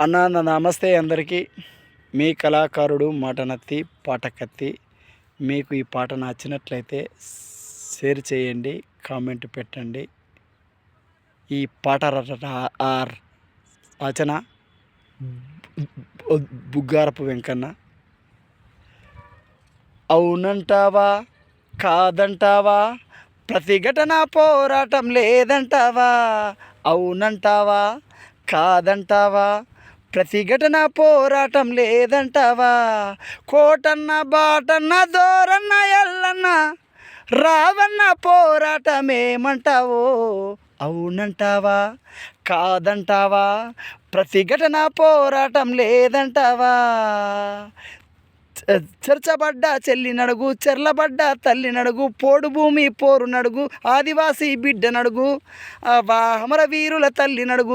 అన్న నమస్తే అందరికీ. మీ కళాకారుడు మాటనత్తి పాటకత్తి. మీకు ఈ పాట నచ్చినట్లయితే షేర్ చేయండి కామెంట్ పెట్టండి. ఈ పాట ర- ర- రచన బుగ్గారపు వెంకన్న. అవునంటావా కాదంటావా ప్రతిఘటన పోరాటం లేదంటావా? అవునంటావా కాదంటావా ప్రతిఘటన పోరాటం లేదంటావా? కోటన్న బాటన్న దోరన్న ఎల్లన్న రావన్న పోరాటమేమంటావో? అవునంటావా? కాదంటావా? ప్రతిఘటన పోరాటం లేదంటావా? చ- చెరచబడ్డ చెల్లి నడుగు చెర్లబడ్డ తల్లి నడుగు పోడు భూమి పోరు నడుగు ఆదివాసీ బిడ్డ నడుగు వా- అమరవీరుల తల్లి నడుగు